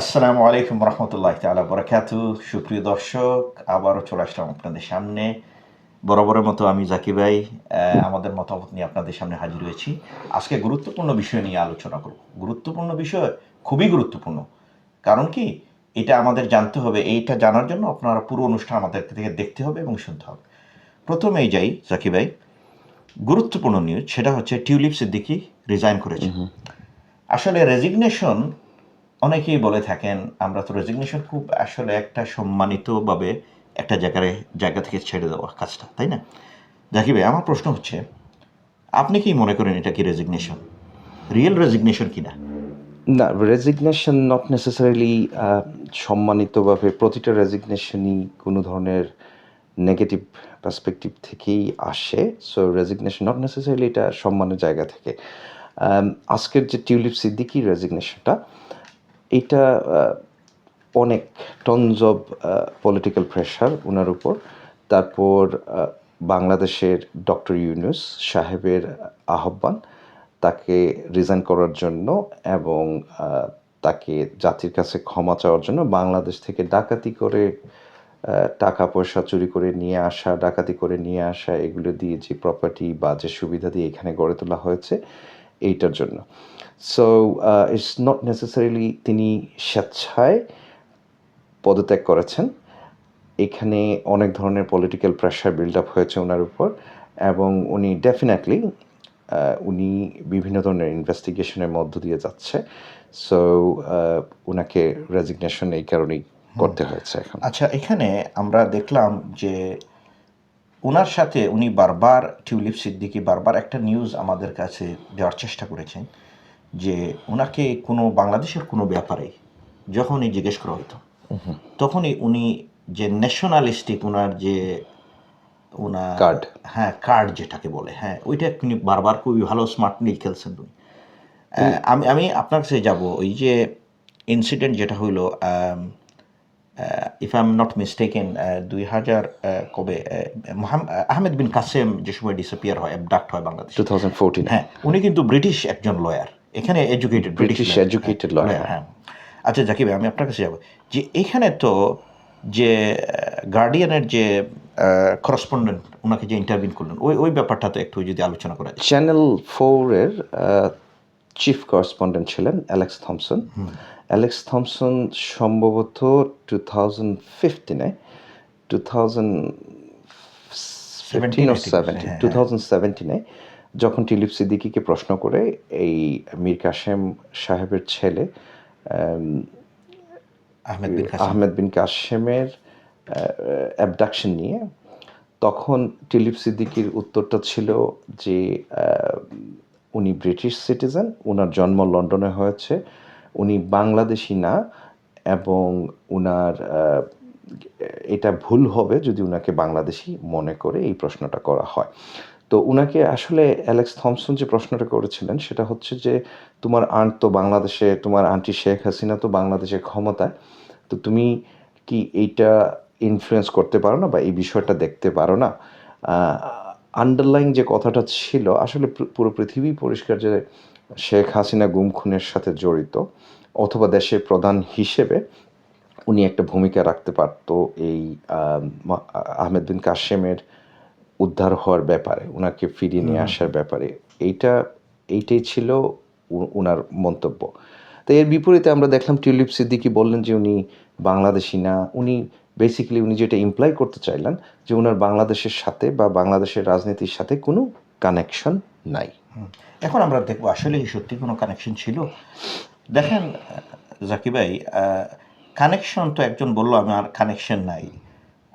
আসসালামু আলাইকুম রহমতুল্লাহ তালা বরাকাতু। সুপ্রিয় দর্শক আবারও চলে আসলাম আপনাদের সামনে। বরাবরের মতো আমি জাকি ভাই আমাদের মতামত নিয়ে আপনাদের সামনে হাজির হয়েছি। আজকে গুরুত্বপূর্ণ বিষয় নিয়ে আলোচনা করব। গুরুত্বপূর্ণ বিষয় খুবই গুরুত্বপূর্ণ। কারণ কি? এটা আমাদের জানতে হবে এইটা জানার জন্য আপনারা পুরো অনুষ্ঠান আমাদের থেকে দেখতে হবে এবং শুনতে হবে। প্রথমেই যাই জাকি ভাই। গুরুত্বপূর্ণ নিউজ সেটা হচ্ছে টিউলিপ সিদ্দিকি রিজাইন করেছে। আসলে রেজিগনেশন অনেকেই বলে থাকেন, আমরা তো রেজিগনেশন খুব আসলে একটা সম্মানিতভাবে একটা জায়গায়, জায়গা থেকে ছেড়ে দেওয়া কাজটা তাই না? জাকিব আমার প্রশ্ন হচ্ছে, আপনি কি মনে করেন এটা কি রেজিগনেশন রিয়েল রেজিগনেশন কি না? না রেজিগনেশন নট নেসেসারিলি সম্মানিতভাবে প্রতিটা রেজিগনেশনই কোনো ধরনের নেগেটিভ পার্সপেক্টিভ থেকেই আসে। সো রেজিগনেশন নট নেসেসারিলি এটা সম্মানের জায়গা থেকে। আজকের যে টিউলিপ সিদ্দিকি রেজিগনেশনটা এটা অনেক টনজ অব পলিটিক্যাল প্রেশার ওনার উপর। তারপর বাংলাদেশের ডক্টর ইউনুস সাহেবের আহ্বান তাকে রিজাইন করার জন্য এবং তাকে জাতির কাছে ক্ষমা চাওয়ার জন্য বাংলাদেশ থেকে ডাকাতি করে টাকা পয়সা চুরি করে নিয়ে আসা, ডাকাতি করে নিয়ে আসা, এগুলো দিয়ে যে প্রপার্টি বা যে সুবিধা দিয়ে এখানে গড়ে তোলা হয়েছে এইটার জন্য। সো ইটস নট নেসেসারিলি তিনি স্বেচ্ছায় পদত্যাগ করেছেন। এখানে অনেক ধরনের পলিটিক্যাল প্রেশার বিল্ড আপ হয়েছে ওনার উপর এবং উনি ডেফিনেটলি উনি বিভিন্ন ধরনের ইনভেস্টিগেশনের মধ্য দিয়ে যাচ্ছে। সো ওনাকে রেজিগনেশন এই কারণেই করতে হয়েছে এখন। আচ্ছা এখানে আমরা দেখলাম যে ওনার সাথে উনি বারবার টিউলিপ সিদ্দিকি বারবার একটা নিউজ আমাদের কাছে দেওয়ার চেষ্টা করেছেন যে ওনাকে কোনো বাংলাদেশের কোনো ব্যাপারে যখনই জিজ্ঞেস করা হতো তখনই উনি যে ন্যাশনালিস্টিক ওনার যে ওনার Card. হ্যাঁ কার্ড যেটাকে বলে হ্যাঁ ওইটা তিনি বারবার খুবই ভালো স্মার্টলি খেলছেন উনি আমি আমি আপনার কাছে যাব ওই যে ইনসিডেন্ট যেটা হইল if I am not mistaken দুই হাজার আহ, কবে আহ, আহমেদ বিন কাসেম যে সময় ডিসঅ্যাপিয়ার হয় অ্যাবডাক্ট হয় বাংলাদেশ। টু থাউজেন্ড ফোরটিন হ্যাঁ উনি কিন্তু ব্রিটিশ একজন লয়ার এখানে এডুকেটেড ব্রিটিশ educated লয়ার হ্যাঁ। আচ্ছা জাকিব ভাই, আমি আপনার কাছে যাব। যে এখানে তো যে গার্ডিয়ানের যে করসপন্ডেন্ট ওনাকে যে ইন্টারভিউ করলেন ওই ওই ব্যাপারটা তো একটু যদি আলোচনা করা চ্যানেল ফোরের চিফ করসপন্ডেন্ট ছিলেন অ্যালেক্স থমসন অ্যালেক্স থমসন সম্ভবত টু থাউজেন্ড ফিফটিনে টু থাউজেন্ড ফিফটিন ও সেভেন্টিন টু থাউজেন্ড সেভেন্টিনে যখন টিলিপ সিদ্দিকিকে প্রশ্ন করে এই মীর কাসেম সাহেবের ছেলে আহমেদ বিন কাসেম। আহমেদ বিন কাশেমের অ্যাবডাকশন নিয়ে তখন টিলিপ সিদ্দিকির উত্তরটা ছিল যে উনি ব্রিটিশ সিটিজেন ওনার জন্ম লন্ডনে হয়েছে। উনি বাংলাদেশি না এবং উনার এটা ভুল হবে যদি উনাকে বাংলাদেশি মনে করে এই প্রশ্নটা করা হয়। তো উনাকে আসলে অ্যালেক্স থমসন যে প্রশ্নটা করেছিলেন সেটা হচ্ছে যে, তোমার আন্ট তো বাংলাদেশে, তোমার আন্টি শেখ হাসিনা তো বাংলাদেশের ক্ষমতায়, তো তুমি কি এইটা ইনফ্লুয়েন্স করতে পারো না বা এই বিষয়টা দেখতে পারো না? আন্ডারলাইং যে কথাটা ছিল, আসলে পুরো পৃথিবী পরিষ্কার যে শেখ হাসিনা গুম খুনের সাথে জড়িত অথবা দেশের প্রধান হিসেবে উনি একটা ভূমিকা রাখতে পারত এই আহ, আহমেদ বিন কাশেমের উদ্ধার হওয়ার ব্যাপারে ওনাকে ফিরিয়ে নিয়ে আসার ব্যাপারে। এইটা এইটাই ছিল উনার মন্তব্য। তো এর বিপরীতে আমরা দেখলাম টিউলিপ সিদ্দিকি বললেন যে উনি বাংলাদেশি না। উনি বেসিক্যালি উনি যেটা ইমপ্লাই করতে চাইলেন যে ওনার বাংলাদেশের সাথে বা বাংলাদেশের রাজনীতির সাথে কোনো কানেকশন নাই। এখন আমরা দেখব আসলে সত্যি কোনো কানেকশন ছিল? দেখেন জাকি ভাই কানেকশন তো একজন বলল আমার কানেকশন নাই।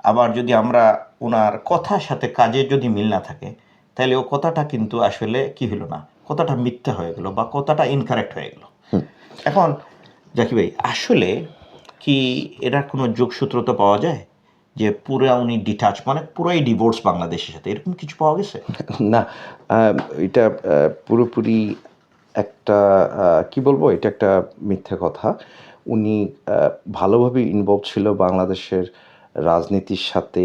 আবার যদি আমরা ওনার কথার সাথে কাজের যদি মিল না থাকে তাহলে ও কথাটা কিন্তু আসলে কি হলো না? কথাটা মিথ্যা হয়ে গেল বা কথাটা ইনকারেক্ট হয়ে গেল। এখন জাকি ভাই আসলে কি এটার কোনো যোগসূত্র তো পাওয়া যায়? যে পুরো উনি ডিটাচ মানে পুরোই ডিভোর্স বাংলাদেশের সাথে। এরকম কিছু পাওয়া গেছে? না এটা পুরোপুরি একটা কি বলব? এটা একটা মিথ্যে কথা। উনি ভালোভাবে ইনভলভ ছিল বাংলাদেশের রাজনীতির সাথে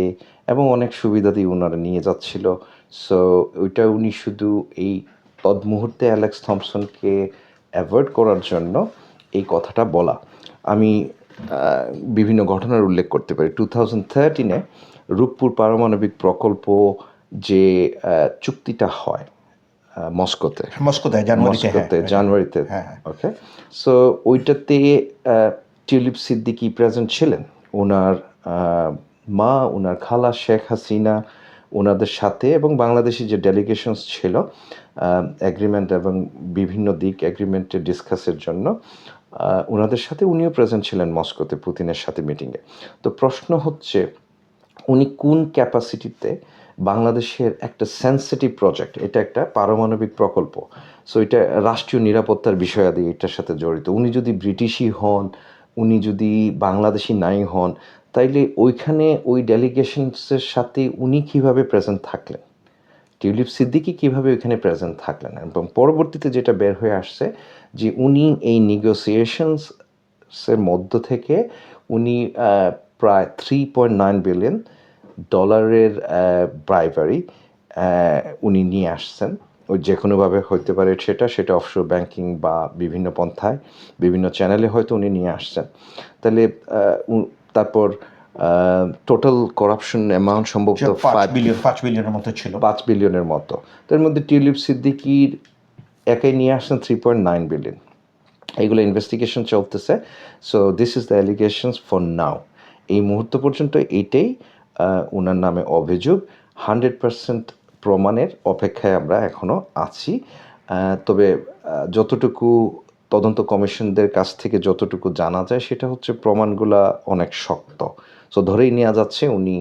এবং অনেক সুবিধা দিয়ে ওনারা নিয়ে যাচ্ছিল। সো ওইটা উনি শুধু এই তৎমুহূর্তে অ্যালেক্স থমসনকে অ্যাভয়েড করার জন্য এই কথাটা বলা। আমি বিভিন্ন ঘটনার উল্লেখ করতে পারি। টু থাউজেন্ড থার্টিনে রূপপুর পারমাণবিক প্রকল্প যে চুক্তিটা হয় মস্কোতে। মস্কোতে জানুয়ারিতে হ্যাঁ জানুয়ারিতে। হ্যাঁ, হ্যাঁ। ওকে সো ওইটাতে টিউলিপ সিদ্দিকি প্রেজেন্ট ছিলেন। ওনার মা ওনার খালা শেখ হাসিনা ওনাদের সাথে এবং বাংলাদেশি যে ডেলিগেশনস ছিল এগ্রিমেন্ট এবং বিভিন্ন দিক এগ্রিমেন্টে ডিসকাসের জন্য ওনাদের সাথে উনিও প্রেজেন্ট ছিলেন মস্কোতে পুতিনের সাথে মিটিংয়ে তো প্রশ্ন হচ্ছে, উনি কোন ক্যাপাসিটিতে বাংলাদেশের একটা সেন্সিটিভ প্রজেক্ট এটা একটা পারমাণবিক প্রকল্প সো এটা রাষ্ট্রীয় নিরাপত্তার বিষয়াদি এটার সাথে জড়িত, উনি যদি ব্রিটিশই হন, উনি যদি বাংলাদেশি নাই হন, তাইলে ওইখানে ওই ডেলিগেশনসের সাথে উনি কীভাবে প্রেজেন্ট থাকলেন? টিউলিপ সিদ্দিকি কীভাবে ওইখানে প্রেজেন্ট থাকলেন? এবং পরবর্তীতে যেটা বের হয়ে আসছে যে উনি এই নেগোসিয়েশনসের মধ্য থেকে উনি প্রায় থ্রি পয়েন্ট নাইন বিলিয়ন ডলারের ব্রাইভারি উনি নিয়ে আসছেন। ওই যে কোনোভাবে হইতে পারে সেটা সেটা অফশোর ব্যাংকিং বা বিভিন্ন পন্থায় বিভিন্ন চ্যানেলে হয়তো উনি নিয়ে আসছেন। তাহলে তারপর টোটাল করাপশন অ্যামাউন্ট সম্ভবত পাঁচ five বিলিয়ন পাঁচ বিলিয়নের মতো ছিল। পাঁচ বিলিয়নের মতো। তার মধ্যে টিউলিপ সিদ্দিকির একাই নিয়ে আসছেন থ্রি পয়েন্ট নাইন বিলিয়ন এইগুলো ইনভেস্টিগেশন চলতেছে। So this is the allegations for now এই মুহূর্ত পর্যন্ত এইটাই ওনার নামে অভিযোগ। হান্ড্রেড পার্সেন্ট প্রমাণের অপেক্ষায় আমরা এখনও আছি। তবে যতটুকু তদন্ত কমিশনদের কাছ থেকে যতটুকু জানা যায়, সেটা হচ্ছে প্রমাণগুলা অনেক শক্ত। সো ধরেই নেওয়া যাচ্ছে উনি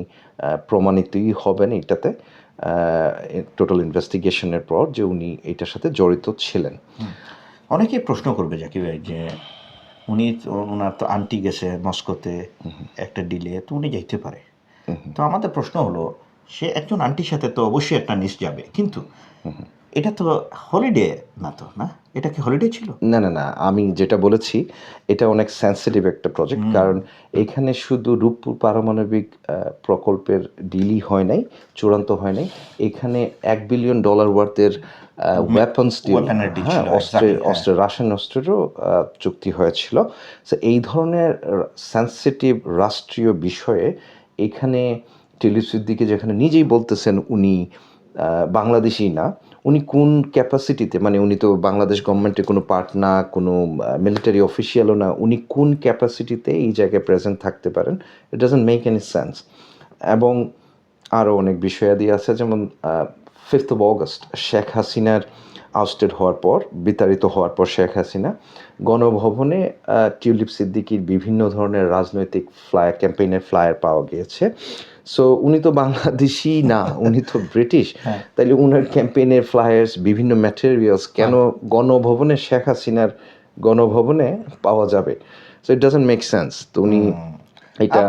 প্রমাণিতই হবেন এটাতে। টোটাল ইনভেস্টিগেশনের পর যে উনি এটার সাথে জড়িত ছিলেন। অনেকে প্রশ্ন করবে জাকি ভাই যে উনি ওনার তো আন্টি গেছে মস্কোতে একটা ডিলে তো উনি যাইতে পারে। তো আমাদের প্রশ্ন হলো সে একজন আন্টির সাথে তো অবশ্যই একটা নিস যাবে কিন্তু এটা তো হলিডে না তো না? এটা কি হলিডে ছিল? না না না আমি যেটা বলেছি এটা অনেক সেন্সিটিভ একটা প্রজেক্ট কারণ এখানে শুধু রূপপুর পারমাণবিক প্রকল্পের ডিলই হয় নাই চূড়ান্ত হয় নাই। এখানে এক বিলিয়ন ডলার ওয়ার্থের ওয়েপন্স ডিল হ্যাঁ অস্ত্রের। অস্ত্রের রাসায়ন অস্ত্রেরও চুক্তি হয়েছিল। সো এই ধরনের সেন্সিটিভ রাষ্ট্রীয় বিষয়ে এখানে টিলিপ সিদ্দিকি যেখানে নিজেই বলতেছেন উনি বাংলাদেশি না উনি কোন ক্যাপাসিটিতে মানে উনি তো বাংলাদেশ গভর্নমেন্টের কোনো পার্ট না কোনো মিলিটারি অফিসিয়ালও না, উনি কোন ক্যাপাসিটিতে এই জায়গায় প্রেজেন্ট থাকতে পারেন? It doesn't make any sense এবং আরও অনেক বিষয়াদি আছে, যেমন ফিফথ অফ অগস্ট শেখ হাসিনার আউস্টেড হওয়ার পর, বিতাড়িত হওয়ার পর শেখ হাসিনা গণভবনে টিউলিপ সিদ্দিকির বিভিন্ন ধরনের রাজনৈতিক ফ্লায়ার ক্যাম্পেইনের ফ্লায়ার পাওয়া গিয়েছে। সো উনি তো বাংলাদেশি না উনি তো ব্রিটিশ। তাইলে উনার ক্যাম্পেইনের ফ্লায়ার্স বিভিন্ন ম্যাটেরিয়ালস কেন গণভবনে শেখ হাসিনার গণভবনে পাওয়া যাবে? So it doesn't make sense তো উনি এটা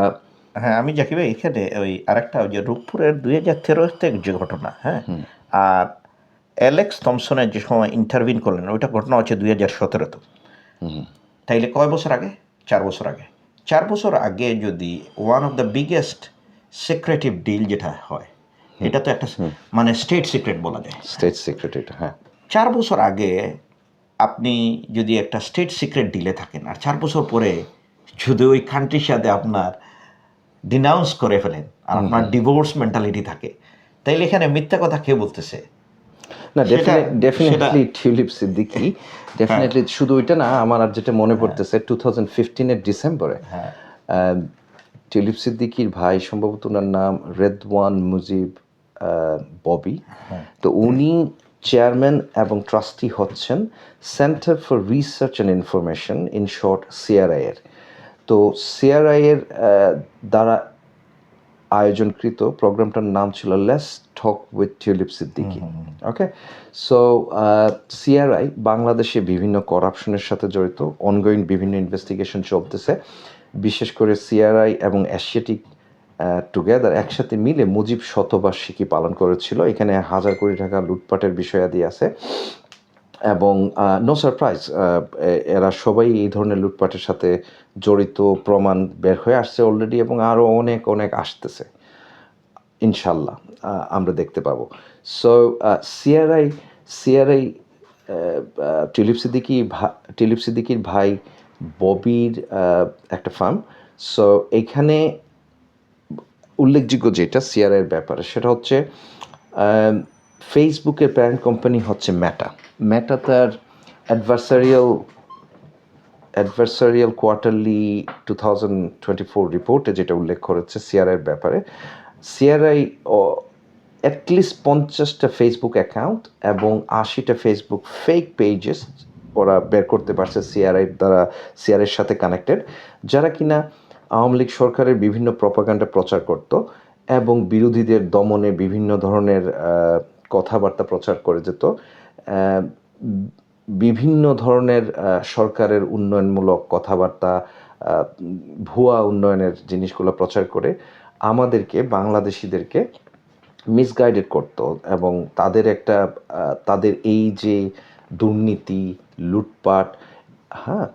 হ্যাঁ আমি জাকি ভাই এখানে ওই আরেকটা ওই যে রূপপুরের দুই হাজার তেরোতে যে ঘটনা হ্যাঁ? আর অ্যালেক্স থমসনের যে সময় ইন্টারভিন করলেন ওইটা ঘটনা হচ্ছে দুই হাজার সতেরোতে তাইলে কয় বছর আগে? চার বছর আগে। চার বছর আগে যদি one of the biggest secretive deal যেটা হয় এটা তো একটা মানে স্টেট সিক্রেট বলা যায়। স্টেট সেক্রেটারি হ্যাঁ। চার বছর আগে আপনি যদি একটা স্টেট সিক্রেট ডিলে থাকেন আর চার বছর পরে যদি ওই কান্ট্রির সাথে আপনার ডিনাউন্স করে ফেলেন আর আপনার ডিভোর্স মেন্টালিটি থাকে তাইলে এখানে মিথ্যা কথা কে বলতেছে? না ডেফিনেটলি টিউলিপ সিদ্দিকি ডেফিনেটলি শুধু ওইটা না আমার আর যেটা মনে পড়তেছে টু থাউজেন্ড ফিফটিনের ডিসেম্বরে হ্যাঁ টিউলিপ সিদ্দিকির ভাই সম্ভবত ওনার নাম রেদওয়ান মুজিব ববি। তো উনি চেয়ারম্যান এবং ট্রাস্টি হচ্ছেন Centre for Research and Information in short CRI এর। তো সিআরআই এর আহ, দ্বারা আয়োজনকৃত প্রোগ্রামটার নাম ছিল let's talk with Tulip Siddiqui okay? So CRI বাংলাদেশে বিভিন্ন করাপশনের সাথে জড়িত অনগোয়িং বিভিন্ন ইনভেস্টিগেশন চলতেছে। বিশেষ করে সিআরআই এবং এশিয়াটিক টুগেদার একসাথে মিলে মুজিব শতবার্ষিকী পালন করেছিল। এখানে হাজার কোটি টাকা লুটপাটের বিষয়াদি আছে। এবং নো সারপ্রাইজ এরা সবাই এই ধরনের লুটপাটের সাথে জড়িত, প্রমাণ বের হয়ে আসছে অলরেডি এবং আরও অনেক অনেক আসতেছে। ইনশাল্লাহ আমরা দেখতে পাবো। So CRI CRI Tulip Siddiqui ভা- টিলিপ সিদ্দিকির ভাই ববির একটা ফার্ম। সো এখানে উল্লেখযোগ্য যেটা সিআরআইয়ের ব্যাপারে, সেটা হচ্ছে ফেসবুকের প্যারেন্ট কোম্পানি হচ্ছে ম্যাটা ম্যাটা তার adversarial adversarial quarterly two thousand twenty four রিপোর্টে যেটা উল্লেখ করেছে সিআরআইয়ের ব্যাপারে সিআরআই অ্যাটলিস্ট পঞ্চাশটা ফেসবুক অ্যাকাউন্ট এবং আশিটা ফেসবুক ফেক পেজেস ওরা বের করতে পারছে সিআরআই দ্বারা সিআরআইয়ের সাথে কানেক্টেড যারা কিনা আওয়ামী লীগ সরকারের বিভিন্ন প্রপাগান্ডা প্রচার করত এবং বিরোধীদের দমনে বিভিন্ন ধরনের কথাবার্তা প্রচার করে যেত বিভিন্ন ধরনের সরকারের উন্নয়নমূলক কথাবার্তা ভুয়া উন্নয়নের জিনিসগুলো প্রচার করে আমাদেরকে, বাংলাদেশিদেরকে মিসগাইডেড করত এবং তাদের একটা তাদের এই যে দুর্নীতি লুটপাট হ্যাঁ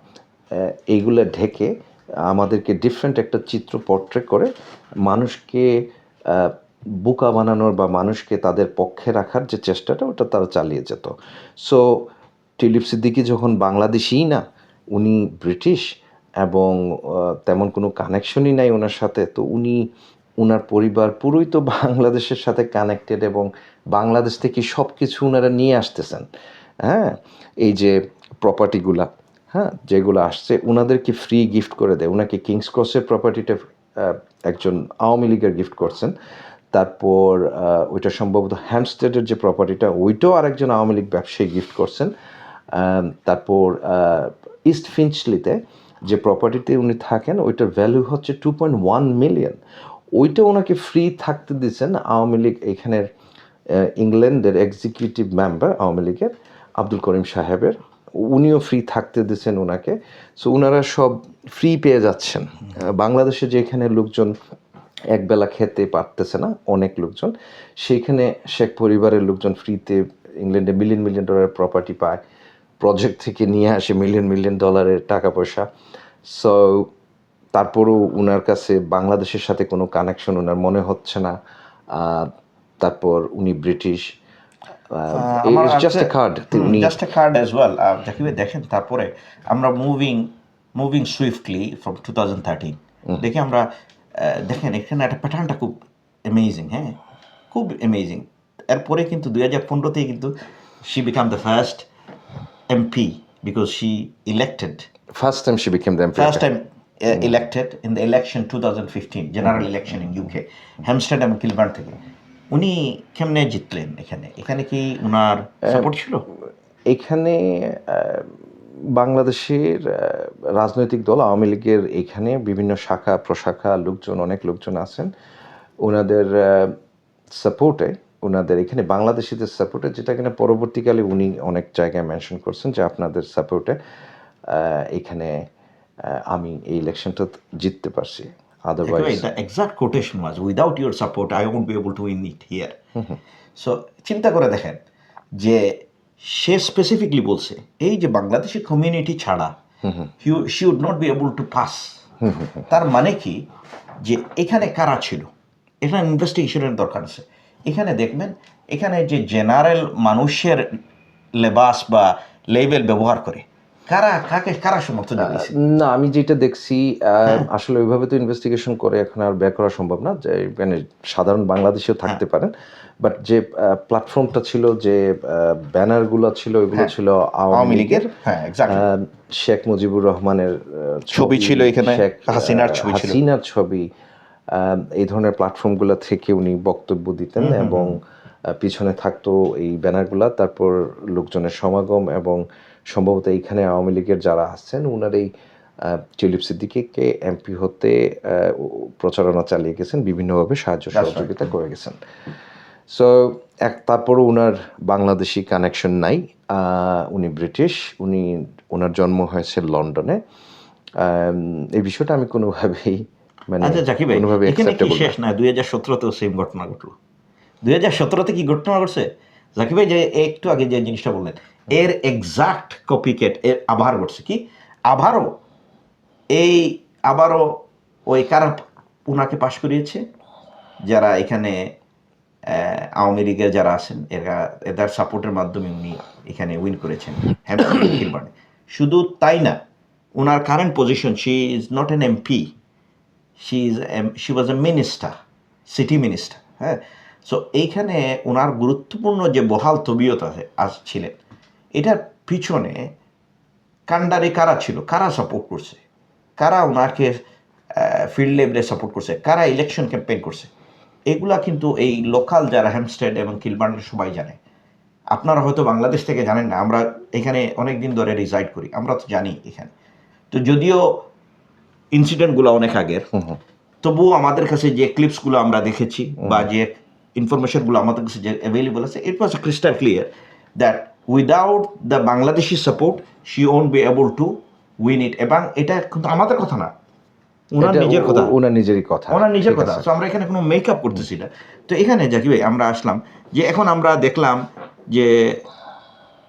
এইগুলো ঢেকে আমাদেরকে ডিফারেন্ট একটা চিত্র পোর্ট্রে করে মানুষকে বোকা বানানোর বা মানুষকে তাদের পক্ষে রাখার যে চেষ্টাটা, ওটা তারা চালিয়ে যেত। সো টিলিপ সিদ্দিকি যখন বাংলাদেশিই না, উনি ব্রিটিশ এবং তেমন কোনো কানেকশনই নাই ওনার সাথে, তো উনি ওনার পরিবার পুরোই তো বাংলাদেশের সাথে কানেক্টেড এবং বাংলাদেশ থেকে সব কিছু ওনারা নিয়ে আসতেছেন। হ্যাঁ এই যে প্রপার্টিগুলা হ্যাঁ যেগুলো আসছে ওনাদেরকে ফ্রি গিফট করে দেয়। ওনাকে কিংস ক্রসের প্রপার্টিটা একজন আওয়ামী লীগের গিফট করছেন। তারপর ওইটা সম্ভবত হ্যামস্টেডের যে প্রপার্টিটা ওইটাও আরেকজন আওয়ামী লীগ ব্যবসায়ী গিফট করছেন। তারপর ইস্ট ফিঞ্চলিতে যে প্রপার্টিতে উনি থাকেন, ওইটার ভ্যালু হচ্ছে টু পয়েন্ট ওয়ান মিলিয়ন ওইটা ওনাকে ফ্রি থাকতে দিচ্ছেন আওয়ামী লীগ এখানের ইংল্যান্ডের এক্সিকিউটিভ মেম্বার আওয়ামী লীগের। আব্দুল করিম সাহেবের। উনিও ফ্রি থাকতে দিয়েছেন ওনাকে সো ওনারা সব ফ্রি পেয়ে যাচ্ছেন। বাংলাদেশে যেখানে লোকজন একবেলা খেতে পারতেছে না, অনেক লোকজন সেইখানে শেখ পরিবারের লোকজন ফ্রিতে ইংল্যান্ডে মিলিয়ন মিলিয়ন ডলারের প্রপার্টি পায়। প্রজেক্ট থেকে নিয়ে আসে মিলিয়ন মিলিয়ন ডলারের টাকা পয়সা। সো তারপরও ওনার কাছে বাংলাদেশের সাথে কোনো কানেকশন ওনার মনে হচ্ছে না। তারপর উনি British. Just a card just a card as well জাকিবে দেখেন তারপরে আমরা moving moving swiftly from two thousand thirteen দেখে আমরা দেখেন এখানে একটা প্যাটার্নটা খুব অ্যামেজিং হ্যাঁ? খুব অ্যামেজিং এরপরে কিন্তু দুই হাজার পনেরোতেই কিন্তু she become the first MP because she elected first time she became the First time uh, elected in the election 2015, general election in UK, Hampstead এবং কিলবার্ন থেকে। উনি কেমনে জিতলেন এখানে? এখানে কি ওনার সাপোর্ট ছিল? এখানে বাংলাদেশের রাজনৈতিক দল আওয়ামী লীগের এখানে বিভিন্ন শাখা প্রশাখা লোকজন অনেক লোকজন আছেন। ওনাদের সাপোর্টে ওনাদের এখানে বাংলাদেশিদের সাপোর্টে যেটা কিনা পরবর্তীকালে উনি অনেক জায়গায় মেনশন করছেন যে আপনাদের সাপোর্টে এখানে আমি এই ইলেকশনটা জিততে পারছি। Otherwise the exact quotation was without your support I won't be able to win it here. So চিন্তা করে দেখেন যে সে স্পেসিফিকলি বলছে এই যে বাংলাদেশি কমিউনিটি ছাড়া she would not be able to pass তার মানে কি? যে এখানে কারা ছিল? এখানে ইনভেস্টিগেশনের দরকার আছে। এখানে দেখবেন এখানে যে জেনারেল মানুষের লেবাস বা লেবেল ব্যবহার করে কারা কাকে কারা সমর্থন জানিয়েছে? না আমি যেটা দেখছি আসলে ওইভাবে তো ইনভেস্টিগেশন করে এখন আর বের করা সম্ভব না যে মানে সাধারণ বাংলাদেশেও থাকতে পারেন। বাট যে প্ল্যাটফর্মটা ছিল যে ব্যানারগুলো ছিল ওইগুলো ছিল আওয়ামী লীগের। হ্যাঁ শেখ মুজিবুর রহমানের ছবি ছিল এখানে, শেখ, হাসিনার ছবি ছিল। হাসিনার ছবি আহ, এই ধরনের প্ল্যাটফর্মগুলো থেকে উনি বক্তব্য দিতেন এবং পিছনে থাকতো এই ব্যানারগুলা তারপর লোকজনের সমাগম এবং সম্ভবত এইখানে আওয়ামী লীগের যারা আসছেন উনার এই টিউলিপ সিদ্দিকিকে এমপি হতে প্রচারণা চালিয়ে গেছেন বিভিন্নভাবে সাহায্য সহযোগিতা করে গেছেন। সো এক তারপরও ওনার বাংলাদেশি কানেকশন নাই। উনি ব্রিটিশ উনি ওনার জন্ম হয়েছে লন্ডনে। এই বিষয়টা আমি কোনোভাবেই মানে আচ্ছা কোনোভাবে শেষ? না দুই হাজার সতেরোতেও সেম ঘটনা ঘটলো। দুই হাজার সতেরোতে কি ঘটনা ঘটছে? জাকি ভাই যে একটু আগে যে জিনিসটা বললেন এর এক্সাক্ট কপিকেট এর আবার ঘটছে কি? আবারও এই, আবারও ওই কারা উনাকে পাশ করিয়েছে? যারা এখানে আওয়ামী লীগের যারা আছেন, এরা, এদের সাপোর্টের মাধ্যমে উনি এখানে উইন করেছেন কিলবার্নে শুধু তাই না ওনার current position she is not an MP she is um she was a minister city minister হ্যাঁ? সো এইখানে ওনার গুরুত্বপূর্ণ যে বহাল তবিয়ত আছে, আজ ছিলেন এটার পিছনে কান্ডারে কারা ছিল? কারা সাপোর্ট করছে? কারা ওনাকে ফিল্ড লেভেলে সাপোর্ট করছে? কারা ইলেকশন ক্যাম্পেইন করছে? এগুলা কিন্তু এই লোকাল যারা হ্যামস্টেড এবং কিলবার্নের সবাই জানে। আপনারা হয়তো বাংলাদেশ থেকে জানেন না আমরা এখানে অনেক দিন ধরে রিসাইড করি আমরা তো জানি এখানে। তো যদিও ইনসিডেন্টগুলো অনেক আগের তবুও আমাদের কাছে যে ক্লিপসগুলো আমরা দেখেছি বা যে ইনফরমেশনগুলো আমাদের কাছে যে অ্যাভেলেবল আছে it was crystal clear that without the Bangladeshi support she won't be able to win it এবং এটা কিন্তু আমাদের কথা না। ওনার নিজের কথা। ওনার নিজেরই কথা। ওনার নিজের কথা। তো আমরা এখানে কোনো মেকআপ করতেছি না। তো এখানে জাকি ভাই আমরা আসলাম যে এখন আমরা দেখলাম যে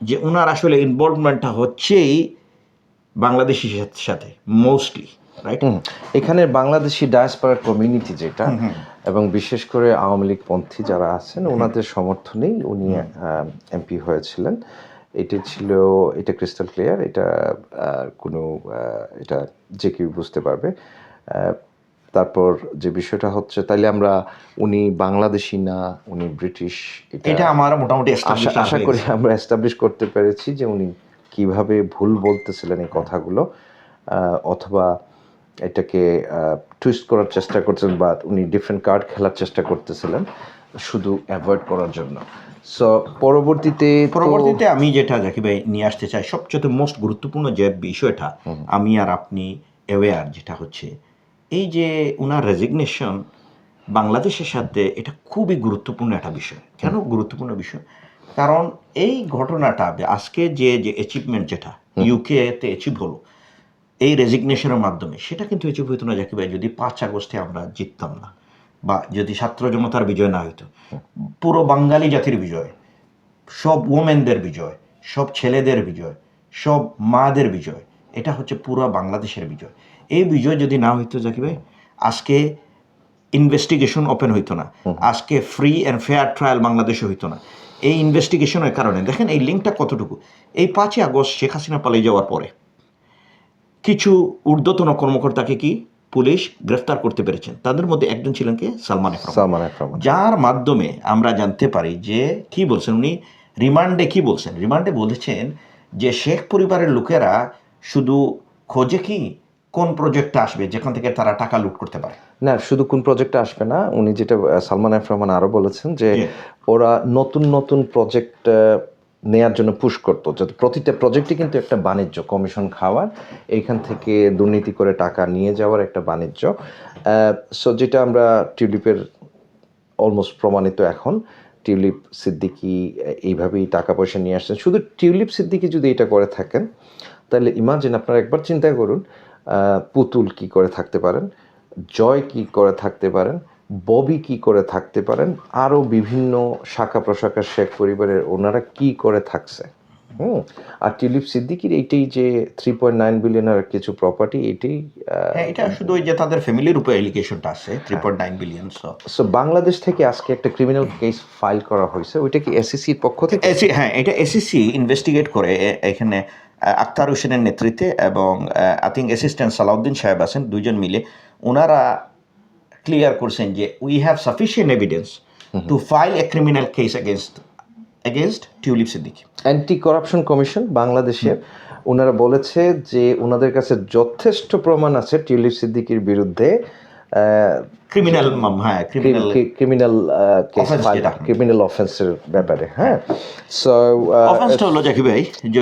যে ওনার আসলে ইনভলভমেন্টটা হচ্ছেই বাংলাদেশি সাথে মোস্টলি রাইট এখানে বাংলাদেশি ডায়াসপারা কমিউনিটি যেটা এবং বিশেষ করে আওয়ামী লীগ পন্থী যারা আছেন ওনাদের সমর্থনেই উনি এমপি হয়েছিলেন। এটি ছিল এটা ক্রিস্টাল ক্লিয়ার এটা কোনো এটা যে কেউ বুঝতে পারবে। তারপর যে বিষয়টা হচ্ছে তাইলে আমরা উনি বাংলাদেশি না উনি ব্রিটিশ এটা আমার মোটামুটি আশা আশা করি আমরা এস্টাবলিশ করতে পেরেছি যে উনি কীভাবে ভুল বলতেছিলেন এই কথাগুলো। অথবা এটাকে টুইস্ট করার চেষ্টা করছেন বা উনি ডিফারেন্ট কার্ড খেলার চেষ্টা করতেছিলেন শুধু অ্যাভয়েড করার জন্য। সো পরবর্তীতে পরবর্তীতে আমি যেটা জাকি ভাই নিয়ে আসতে চাই সবচেয়ে মোস্ট গুরুত্বপূর্ণ যে বিষয়টা আমি আর আপনি অ্যাওয়ার যেটা হচ্ছে এই যে ওনার রেজিগনেশন বাংলাদেশের সাথে এটা খুবই গুরুত্বপূর্ণ একটা বিষয়। কেন গুরুত্বপূর্ণ বিষয়? কারণ এই ঘটনাটা আজকে যে যে অ্যাচিভমেন্ট যেটা ইউকেতে অ্যাচিভ হলো এই রেজিগনেশনের মাধ্যমে সেটা কিন্তু অ্যাচিভ হইতো না জাকি ভাই যদি পাঁচ আগস্টে আমরা জিততাম না বা যদি ছাত্র জনতার বিজয় না হইতো। পুরো বাঙালি জাতির বিজয় সব ওমেনদের বিজয় সব ছেলেদের বিজয় সব মাদের বিজয় এটা হচ্ছে পুরো বাংলাদেশের বিজয়। এই বিজয় যদি না হইতো জাকি ভাই আজকে ইনভেস্টিগেশন ওপেন হইতো না আজকে ফ্রি অ্যান্ড ফেয়ার ট্রায়াল বাংলাদেশে হইতো না। এই ইনভেস্টিগেশনের কারণে দেখেন এই লিঙ্কটা কতটুকু? এই পাঁচই আগস্ট শেখ হাসিনা পালিয়ে যাওয়ার পরে কিছু ঊর্ধ্বতন কর্মকর্তাকে কি পুলিশ গ্রেফতার করতে পেরেছেন? তাদের মধ্যে একজন ছিলেন কে? সালমান সালমান যার মাধ্যমে আমরা জানতে পারি যে কি বলছেন উনি? রিমান্ডে কি বলছেন? রিমান্ডে বলেছেন যে শেখ পরিবারের লোকেরা শুধু খোঁজে কি কোন প্রজেক্টটা আসবে? যেখান থেকে তারা টাকা লুট করতে পারে। না শুধু কোন প্রজেক্টে আসবে না উনি যেটা সালমান এফ রহমান আরও বলেছেন যে ওরা নতুন নতুন প্রজেক্ট নেয়ার জন্য পুশ করতো। যাতে প্রতিটা প্রজেক্টই কিন্তু একটা বাণিজ্য কমিশন খাওয়ার, এইখান থেকে দুর্নীতি করে টাকা নিয়ে যাওয়ার একটা বাণিজ্য। সো যেটা আমরা টিউলিপের অলমোস্ট প্রমাণিত এখন। টিউলিপ, সিদ্দিকি এইভাবেই টাকা পয়সা নিয়ে আসছেন। শুধু টিউলিপ, সিদ্দিকি যদি এটা করে থাকেন, তাহলে ইমাজিন আপনারা একবার চিন্তা করুন পুতুল কি করে থাকতে পারেন, জয় কি করে থাকতে পারেন ববি কি করে থাকতে পারেন? আরও বিভিন্ন শাখা প্রশাখা শেখ পরিবারের ওনারা কি করে থাকছে? হুম আর টিউলিপ সিদ্দিকির এইটাই যে থ্রি পয়েন্ট নাইন বিলিয়নের কিছু প্রপার্টি এটাই হ্যাঁ এটা শুধু ওই যে তাদের ফ্যামিলির উপরে এলিগেশনটা আছে three point nine billion so Bangladesh থেকে আজকে একটা ক্রিমিনাল কেস ফাইল করা হয়েছে ওইটা কি এসএসসির পক্ষ থেকে? এসি হ্যাঁ এটা এসিসি ইনভেস্টিগেট করে এখানে আক্তার হোসেনের নেতৃত্বে এবং আই থিঙ্ক অ্যাসিস্ট্যান্ট সালাউদ্দিন সাহেব আছেন দুজন মিলে। ওনারা ক্লিয়ার করছেন যে we have sufficient evidence to file a criminal case against against Tulip Siddiqui anti corruption commission বাংলাদেশের ওনারা বলেছে যে ওনাদের কাছে যথেষ্ট প্রমাণ আছে টিউলিপ সিদ্দিকির বিরুদ্ধে ক্রিমিনাল হ্যাঁ ক্রিমিনাল ক্রিমিনাল অফেন্সের ব্যাপারে হ্যাঁ? সো অফেন্সটা হলো জাকি ভাই যে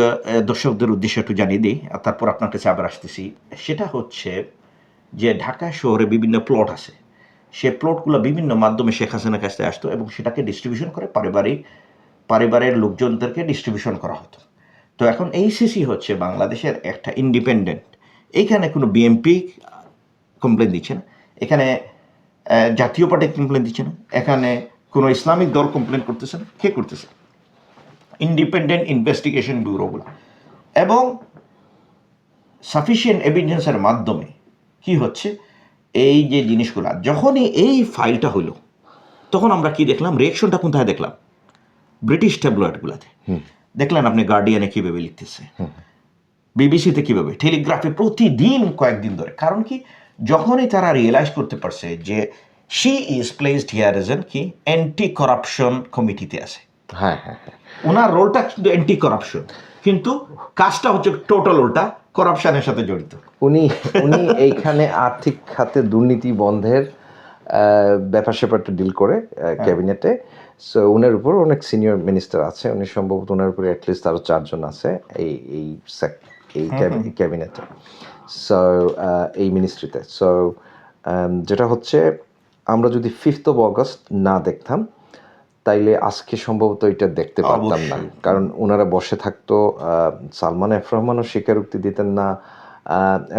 দর্শকদের উদ্দেশ্যে একটু জানিয়ে দিই আর তারপর আপনার কাছে আবার আসতেছি। সেটা হচ্ছে যে ঢাকা শহরে বিভিন্ন প্লট আছে। সে প্লটগুলো বিভিন্ন মাধ্যমে শেখ হাসিনার কাছে আসতো এবং সেটাকে ডিস্ট্রিবিউশন করে পারিবারিক, পরিবারের লোকজনদেরকে ডিস্ট্রিবিউশন করা হতো। তো এখন এই সিসি হচ্ছে বাংলাদেশের একটা ইন্ডিপেন্ডেন্ট এইখানে কোনো বিএমপি কমপ্লেন দিচ্ছে না। এখানে জাতীয় পার্টি কমপ্লেন দিচ্ছে না। এখানে কোনো ইসলামিক দল কমপ্লেন করতেছে না। কে করতেছে? ইন্ডিপেন্ডেন্ট ইনভেস্টিগেশন ব্যুরোগুলো এবং সাফিসিয়েন্ট এভিডেন্সের মাধ্যমে কি হচ্ছে? এই যে জিনিসগুলো যখনই এই ফাইলটা হলো তখন আমরা কি দেখলাম? রিয়েকশনটা কোথায় দেখলাম? ব্রিটিশ ট্যাবলয়েডগুলোতে দেখলেন আপনি গার্ডিয়ানে কীভাবে লিখতেছে? বিবিসিতে কীভাবে? টেলিগ্রাফে প্রতিদিন কয়েকদিন ধরে। কারণ কি? যখনই তারা রিয়েলাইজ করতে পারছে যে she is placed here as an কি? অ্যান্টি করাপশন কমিটিতে আছে। হ্যাঁ হ্যাঁ হ্যাঁ। ওনার রোলটা কিন্তু অ্যান্টি করাপশন কিন্তু কাজটা হচ্ছে টোটাল উল্টা করাপশনের সাথে জড়িত। উনি উনি এইখানে আর্থিক খাতে দুর্নীতি বন্ধের ব্যাপার স্যাপারটা ডিল করে ক্যাবিনেটে সো ওনার উপর অনেক সিনিয়র মিনিস্টার আছে উনি সম্ভবত ওনার উপরে অ্যাটলিস্ট আরও চারজন আছে এই এই এই ক্যাবিনেটে সো এই মিনিস্ট্রিতে সো যেটা হচ্ছে আমরা যদি ফিফথ অফ অগস্ট না দেখতাম তাইলে আজকে সম্ভবত এটা দেখতে পারতাম না। কারণ ওনারা বসে থাকতো সালমান এফ রহমানও স্বীকারোক্তি দিতেন না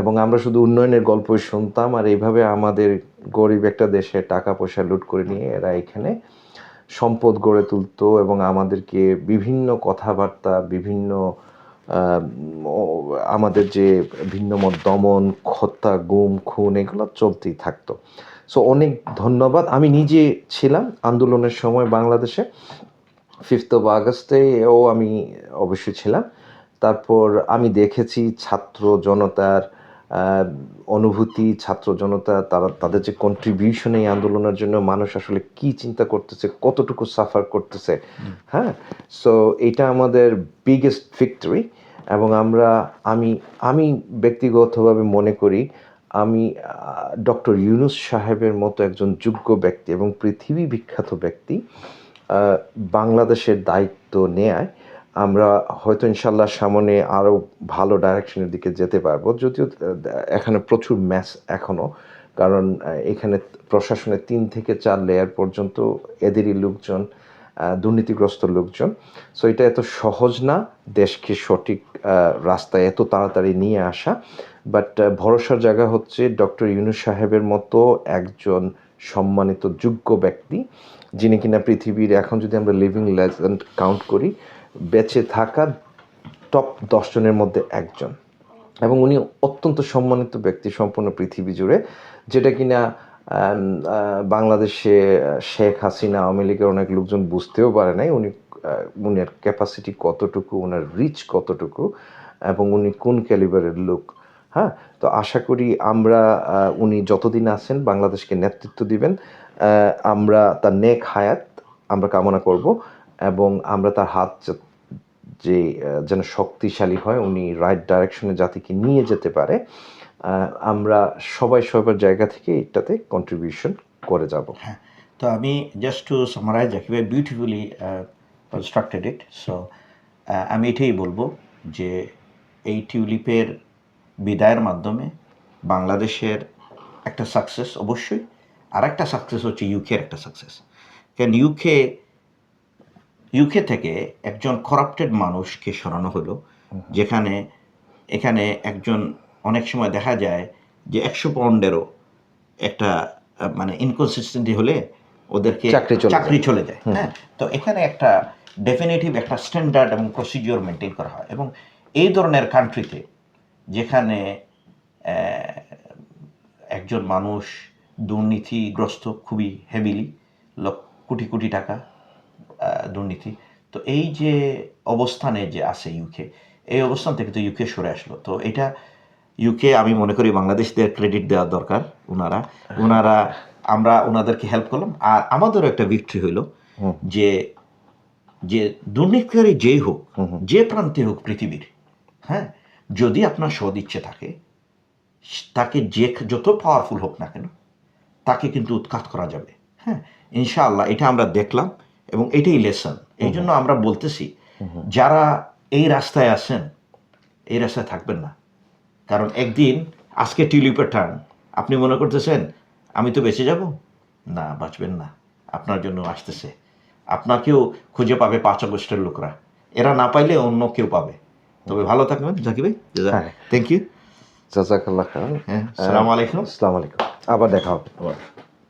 এবং আমরা শুধু উন্নয়নের গল্পই শুনতাম আর এইভাবে আমাদের গরিব একটা দেশে টাকা পয়সা লুট করে নিয়ে এরা এখানে সম্পদ গড়ে তুলতো এবং আমাদেরকে বিভিন্ন কথাবার্তা বিভিন্ন আমাদের যে ভিন্ন মত দমন হত্যা গুম খুন এগুলো চলতেই থাকতো। সো অনেক ধন্যবাদ। আমি নিজে ছিলাম আন্দোলনের সময় বাংলাদেশে। ফিফথ অফ আগস্টেও আমি অবশ্যই ছিলাম। তারপর আমি দেখেছি ছাত্র জনতার অনুভূতি, ছাত্র জনতা, তারা, তাদের যে কন্ট্রিবিউশন এই আন্দোলনের জন্য মানুষ আসলে কি চিন্তা করতেছে, কতটুকু সাফার করতেছে। হ্যাঁ? সো এটা আমাদের বিগেস্ট ভিক্টরি এবং আমরা, আমি আমি ব্যক্তিগতভাবে মনে করি আমি ডক্টর ইউনুস সাহেবের মতো একজন যোগ্য ব্যক্তি এবং পৃথিবী বিখ্যাত ব্যক্তি বাংলাদেশের দায়িত্ব নেয় আমরা হয়তো ইনশাল্লাহ সামনে আরও ভালো ডাইরেকশনের দিকে যেতে পারব। যদিও এখানে প্রচুর ম্যাচ এখনও কারণ এখানে প্রশাসনের তিন থেকে চার লেয়ার পর্যন্ত এদেরই লোকজন দুর্নীতিগ্রস্ত লোকজন। সো এটা এত সহজ না দেশকে সঠিক রাস্তায় এত তাড়াতাড়ি নিয়ে আসা। বাট ভরসার জায়গা হচ্ছে ডক্টর ইউনুস সাহেবের মতো একজন সম্মানিত, যোগ্য ব্যক্তি, যিনি কিনা পৃথিবীর এখন যদি আমরা লিভিং লেজেন্ড কাউন্ট করি, বেঁচে থাকা টপ দশজনের মধ্যে একজন। এবং উনি অত্যন্ত সম্মানিত ব্যক্তি সম্পূর্ণ পৃথিবী জুড়ে, যেটা কিনা বাংলাদেশে শেখ হাসিনা আওয়ামী লীগের অনেক লোকজন বুঝতেও পারে নাই উনি আহ, উনার ক্যাপাসিটি কতটুকু ওনার রিচ কতটুকু এবং উনি কোন ক্যালিবারের লোক হ্যাঁ? তো আশা করি আমরা উনি যতদিন আছেন বাংলাদেশকে নেতৃত্ব দিবেন আমরা তার নেক হায়াত আমরা কামনা করব এবং আমরা তার হাত যে যেন শক্তিশালী হয় উনি রাইট ডাইরেকশনে জাতিকে নিয়ে যেতে পারে। আমরা সবাই সবার জায়গা থেকে এটাতে কন্ট্রিবিউশন করে যাব। হ্যাঁ তো আমি জাস্ট টু সামারাইজ ভাই বিউটিফুলি কনস্ট্রাক্টেড ইট সো আমি এটাই বলব যে এই টিউলিপের বিদায়ের মাধ্যমে বাংলাদেশের একটা সাকসেস অবশ্যই আর একটা সাকসেস হচ্ছে ইউকের একটা সাকসেস কারণ ইউকে ইউকে থেকে একজন করাপ্টেড মানুষকে সরানো হলো যেখানে এখানে একজন অনেক সময় দেখা যায় যে একশো পাউন্ডেরও একটা মানে ইনকনসিস্টেন্সি হলে ওদেরকে চাকরি চলে যায়। হ্যাঁ তো এখানে একটা ডেফিনেটিভ একটা স্ট্যান্ডার্ড এবং প্রসিডিওর মেনটেন করা হয় এবং এই ধরনের কান্ট্রিতে যেখানে একজন মানুষ দুর্নীতিগ্রস্ত খুবই হেভিলি কোটি কোটি টাকা দুর্নীতি তো এই যে অবস্থানে যে আছে ইউকে এই অবস্থান থেকে তো ইউকে সরে আসলো। তো এটা ইউকে আমি মনে করি বাংলাদেশদের ক্রেডিট দেওয়া দরকার ওনারা ওনারা আমরা ওনাদেরকে হেল্প করলাম। আর আমাদেরও একটা ভিক্টরি হইল। যে যে দুর্নীতিকারী যেই হোক যে প্রান্তে হোক পৃথিবীর হ্যাঁ যদি আপনার সদ ইচ্ছে থাকে তাকে যে যত পাওয়ারফুল হোক না কেন তাকে কিন্তু উৎখাত করা যাবে হ্যাঁ। ইনশাআল্লাহ এটা আমরা দেখলাম এবং এটাই লেসন এই জন্য আমরা বলতেছি যারা এই রাস্তায় আছেন এই রাস্তায় থাকবেন না। কারণ একদিন আজকে টিউলিপের টার্ন আপনি মনে করতেছেন আমি তো বেঁচে যাব? না বাঁচবেন না। আপনার জন্য আসতেছে। আপনাকেও খুঁজে পাবে পাঁচ আগস্টের লোকরা। এরা না পাইলে অন্য কেউ পাবে। তবে ভালো থাকবেন জাকি ভাই। হ্যাঁ। থ্যাংক ইউ জাজাকাল্লাহ খান হ্যাঁ আসসালামু আলাইকুম। আসসালামু আলাইকুম। আবার দেখা হবে। আবার।